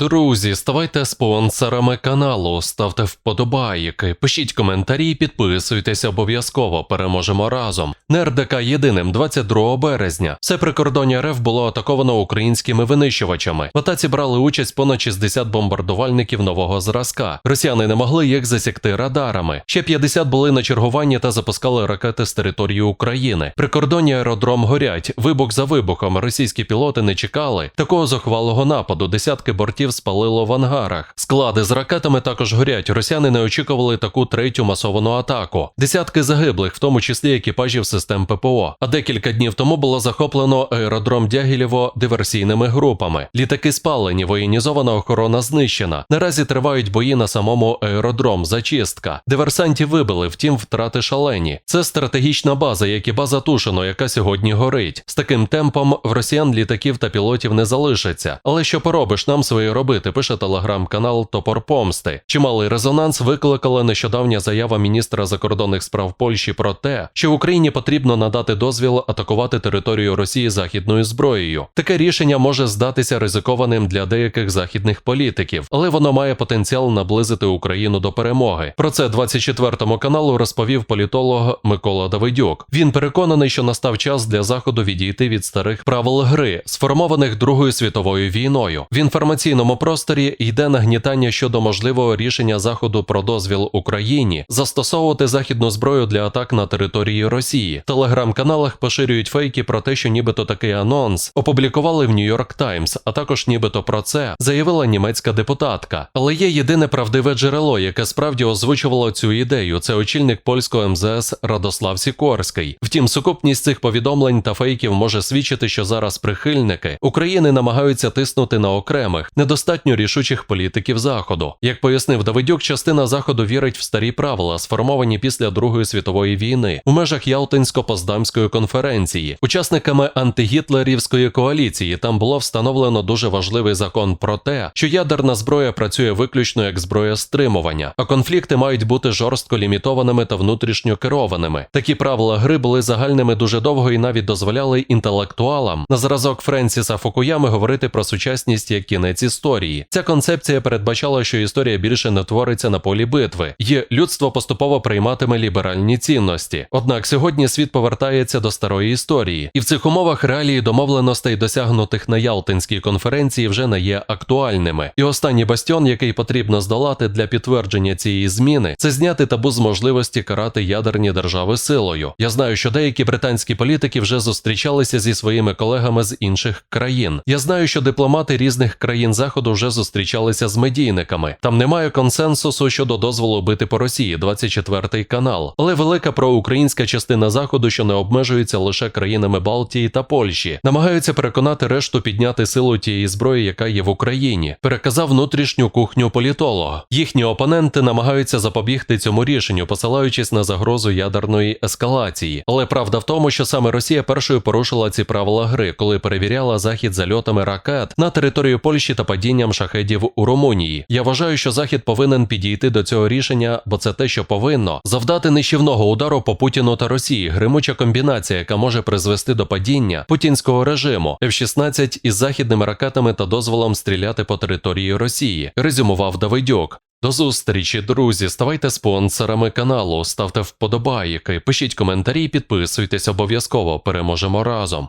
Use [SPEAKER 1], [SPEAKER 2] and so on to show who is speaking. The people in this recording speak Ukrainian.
[SPEAKER 1] Друзі, ставайте спонсорами каналу, ставте вподобайки, пишіть коментарі, підписуйтесь обов'язково. Переможемо разом. НРДК єдиним 22 березня. Все прикордоння РФ було атаковано українськими винищувачами. В атаці брали участь понад 60 бомбардувальників нового зразка. Росіяни не могли їх засікти радарами. Ще 50 були на чергуванні та запускали ракети з території України. Прикордонні аеродром горять. Вибух за вибухом. Російські пілоти не чекали такого зухвалого нападу. Десятки бортів спалило в ангарах. Склади з ракетами також горять. Росіяни не очікували таку третю масовану атаку. Десятки загиблих, в тому числі екіпажів систем ППО. А декілька днів тому було захоплено аеродром Дягілєво диверсійними групами. Літаки спалені, воєнізована охорона знищена. Наразі тривають бої на самому аеродром. Зачистка. Диверсантів вибили, втім, втрати шалені. Це стратегічна база, як і база Тушино, яка сьогодні горить. З таким темпом в росіян літаків та пілотів не залишиться. Але що поробиш, нам своє робити, пише телеграм-канал Топор Помсти. Чималий резонанс викликала нещодавня заява міністра закордонних справ Польщі про те, що Україні потрібно надати дозвіл атакувати територію Росії західною зброєю. Таке рішення може здатися ризикованим для деяких західних політиків, але воно має потенціал наблизити Україну до перемоги. Про це 24 каналу розповів політолог Микола Давидюк. Він переконаний, що настав час для заходу відійти від старих правил гри, сформованих Другою світовою війною. В інформаційному просторі йде нагнітання щодо можливого рішення заходу про дозвіл Україні застосовувати західну зброю для атак на території Росії. В телеграм-каналах поширюють фейки про те, що нібито такий анонс опублікували в Нью-Йорк Таймс, а також нібито про це заявила німецька депутатка. Але є єдине правдиве джерело, яке справді озвучувало цю ідею. Це очільник польського МЗС Радослав Сікорський. Втім, сукупність цих повідомлень та фейків може свідчити, що зараз прихильники України намагаються тиснути на окремих, недостатньо рішучих політиків заходу. Як пояснив Давидюк, частина заходу вірить в старі правила, сформовані після Другої світової війни у межах Ялтинсько-Поздамської конференції. Учасниками антигітлерівської коаліції там було встановлено дуже важливий закон про те, що ядерна зброя працює виключно як зброя стримування, а конфлікти мають бути жорстко лімітованими та внутрішньо керованими. Такі правила гри були загальними дуже довго і навіть дозволяли інтелектуалам на зразок Френсіса Фукуями говорити про сучасність як кінець історії. Ця концепція передбачала, що історія більше не твориться на полі битви, і людство поступово прийматиме ліберальні цінності. Однак сьогодні світ повертається до старої історії, і в цих умовах реалії домовленостей, досягнутих на Ялтинській конференції, вже не є актуальними. І останній бастіон, який потрібно здолати для підтвердження цієї зміни, це зняти табу з можливості карати ядерні держави силою. Я знаю, що деякі британські політики вже зустрічалися зі своїми колегами з інших країн. Я знаю, що дипломати різних країн заходу вже зустрічалися з медійниками. Там немає консенсусу щодо дозволу бити по Росії, 24 канал. Але велика проукраїнська частина заходу, що не обмежується лише країнами Балтії та Польщі, намагаються переконати решту підняти силу тієї зброї, яка є в Україні. Переказав внутрішню кухню політолог. Їхні опоненти намагаються запобігти цьому рішенню, посилаючись на загрозу ядерної ескалації. Але правда в тому, що саме Росія першою порушила ці правила гри, коли перевіряла захід зальотами ракет на територію Польщі та падінням шахедів у Румунії. Я вважаю, що Захід повинен підійти до цього рішення, бо це те, що повинно завдати нищівного удару по Путіну та Росії, гримуча комбінація, яка може призвести до падіння путінського режиму F-16 із західними ракетами та дозволом стріляти по території Росії. Резюмував Давидюк. До зустрічі, друзі. Ставайте спонсорами каналу, ставте вподобайки, пишіть коментарі, підписуйтесь обов'язково. Переможемо разом.